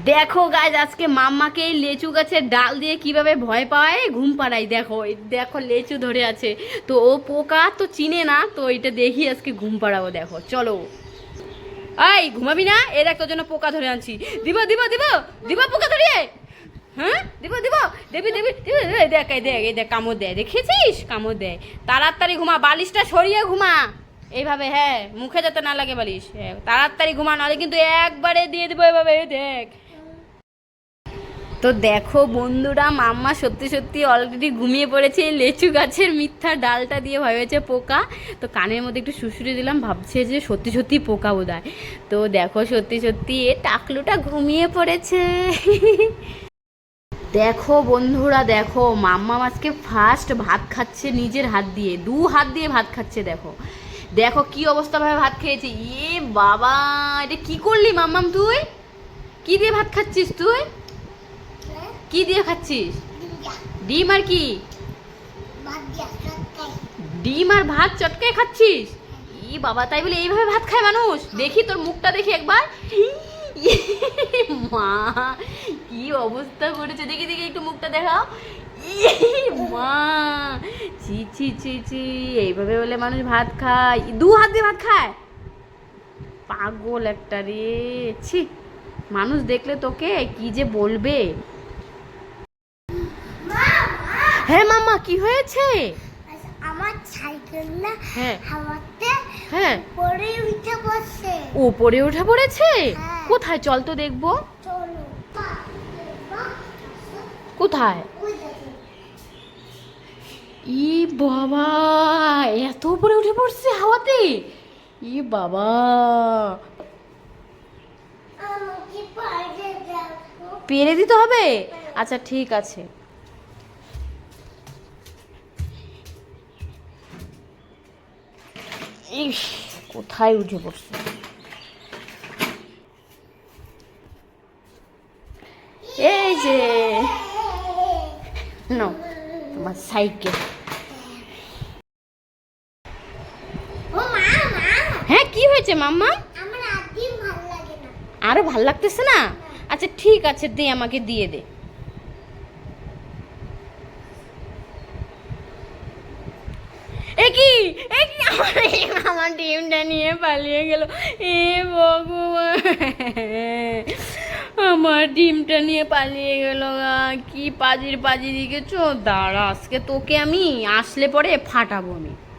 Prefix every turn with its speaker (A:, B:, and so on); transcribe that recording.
A: দেখো গাছ আজকে মাম্মাকে এই লেচু গাছের ডাল দিয়ে কীভাবে ভয় পায়? ঘুম পাড়াই দেখো দেখো লেচু ধরে আছে। তো ও পোকা তো চিনে না, তো এটা দেখি আজকে ঘুম পাড়াবো, দেখো, চলো। এই, ঘুমাবি না? এর একটা জন্য পোকা ধরে আনছি। দিব দিব দিব দিব পোকা ধরিয়ে হ্যাঁ? দিব দিব, দেবি দেবি দেখ দেখ, এই দেখ, কামড় দেয়। দেখেছিস কামড় দেয়। তাড়াতাড়ি ঘুমা, বালিশটা সরিয়ে ঘুমা। এইভাবে হ্যাঁ মুখে যাতে না লাগে বালিশ হ্যাঁ তাড়াতাড়ি ঘুমা, নাহলে কিন্তু একবারে দিয়ে দেবো এভাবে দেখ। তো দেখো বন্ধুরা, মাম্মা সত্যি সত্যি অলরেডি ঘুমিয়ে পড়েছে, লেচু গাছের মিথ্যা ডালটা দিয়ে ভেবেছে পোকা। তো কানের মধ্যে একটু শুশুরে দিলাম, ভাবছে যে সত্যি সত্যি পোকা বোধহয়। তো দেখো সত্যি সত্যি এ টাকলুটা ঘুমিয়ে পড়েছে। দেখো বন্ধুরা, দেখো, মাম্মা আজকে ফার্স্ট ভাত খাচ্ছে নিজের হাত দিয়ে, দু হাত দিয়ে ভাত খাচ্ছে, দেখো। দেখো কি অবস্থা ভাবে ভাত খেয়েছে। এ বাবা, এটা কি করলি মাম্মাম তুই? কি দিয়ে ভাত খাচ্ছিস তুই? কি দিয়ে খাচ্ছিস? ডিম আর কি? ডিম আর ভাত চটকে খাচ্ছিস? ই বাবা, তাই বলে এইভাবে ভাত খায় মানুষ? দেখি তোর মুখটা দেখি একবার। মা, কি অবস্থা করেছে। দেখি দেখি, একটু মুখটা দেখাও। মা ছি ছি ছি ছি এইভাবে বলে মানুষ ভাত খায়। দু হাত দিয়ে ভাত খায়? পাগল একটা রে ছি। মানুষ দেখলে তোকে কি যে বলবে? হ্যাঁ মামা কি হয়েছে?
B: আমার সাইকেল না
A: হ্যাঁ।
B: হাওয়াতে
A: হ্যাঁ।
B: পরে উঠে বসে
A: উপরে উঠে পড়েছে?
B: হ্যাঁ।
A: কোথায়? চল তো দেখব।
B: চলো
A: কোথায়? ই বাবা এত উপরে উঠে পড়ছে হাওয়াতে। ই বাবা। পেরে দিতে হবে? আচ্ছা ঠিক আছে। কোথায় উঠে পড়ছে? এই যে। No cycle. হ্যাঁ কি হয়েছে মাম্মা?
B: আমার একদিন ভালো লাগে না।
A: আরও ভালো লাগতেছে না? আচ্ছা ঠিক আছে দে আমাকে দিয়ে দে। আমার আমার ডিমটা নিয়ে পালিয়ে গেল। এ ভগবান। আমার ডিমটা নিয়ে পালিয়ে গেল গা। কি পাজির পাজি দিকেছ দাঁড়া আজকে তোকে আমি আসলে পরে ফাটাবো আমি।